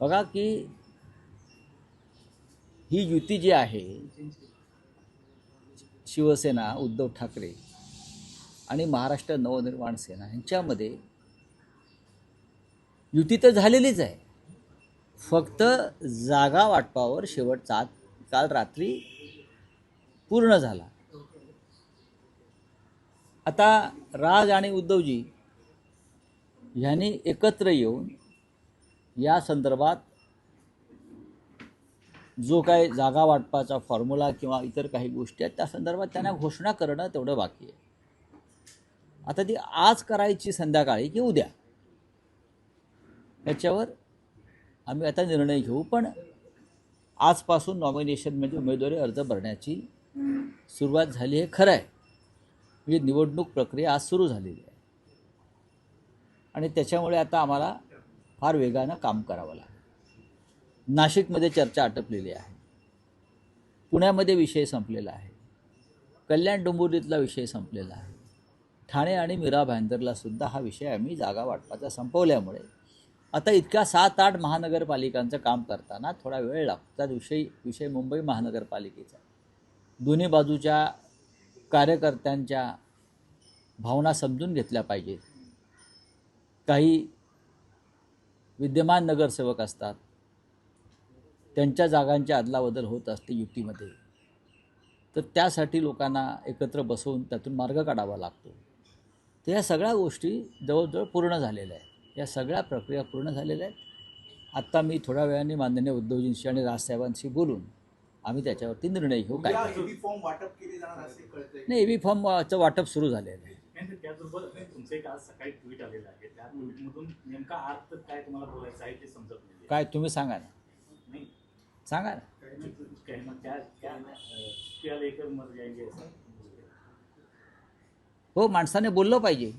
बघा की ही युती जी आहे शिवसेना उद्धव ठाकरे आणि महाराष्ट्र नवनिर्माण सेना यांच्यामध्ये युती तर झालेलीच आहे. फक्त जागा वाटपावर शेवटचा काल रात्री पूर्ण झाला. आता राज आणि उद्धवजी ह्यांनी एकत्र येऊन या संदर्भात जो काय जागा वाटपाचा फॉर्म्युला किंवा इतर काही गोष्टी आहेत त्या संदर्भात त्यांना घोषणा करणं तेवढं बाकी आहे. आता ती आज करायची संध्याकाळी की उद्या? याच्यावर आम्ही आता निर्णय घेऊ पण आजपासून नॉमिनेशन म्हणजे उमेदवारी अर्ज भरण्याची सुरुवात झाली हे खरं आहे. म्हणजे निवडणूक प्रक्रिया आज सुरू झालेली आहे. आणि त्याच्यामुळे आता आम्हाला फार वेगानं काम करावं लागेल. नाशिकमध्ये चर्चा आटपलेली आहे. पुण्यामध्ये विषय संपलेला आहे. कल्याण डोंबिवलीतला विषय संपलेला आहे. ठाणे आणि मीरा भाईंदरला सुद्धा हा विषय आम्ही जागा वाटपाचा संपवल्यामुळे. आता इतक्या सात आठ महानगरपालिकांचं काम करताना थोडा वेळ लागतो. त्यात विषय विषय मुंबई महानगरपालिकेचा. दोन्ही बाजूच्या कार्यकर्त्यांच्या भावना समजून घेतल्या पाहिजेत. काही विद्यमान नगरसेवक असतात. त्यांच्या जागांची अदलाबदल होत असते युतीमध्ये. तर त्यासाठी लोकांना एकत्र बसवून त्यातून मार्ग काढावा लागतो. तर या सगळ्या गोष्टी जवळजवळ पूर्ण झालेल्या आहेत. या सगळ्या प्रक्रिया पूर्ण झालेल्या आहेत. आत्ता मी थोड्या वेळाने माननीय उद्धवजींशी आणि राजसाहेबांशी बोलून आम्ही त्याच्यावरती निर्णय घेऊ. काय नाही एव्ही फॉर्मचं वाटप सुरू झालेलं आहे. त्याचबरोबर तुमचं एक आज सकाळी ट्विट आलेलं आहे. त्या ट्विटमधून नेमका अर्थ काय तुम्हाला बोलायचं आहे ते समजत नाही. काय तुम्ही सांगा ना. नाही. सांगा ना. क्या लेकर मर जाएंगे असं हो माणसाने बोललं पाहिजे.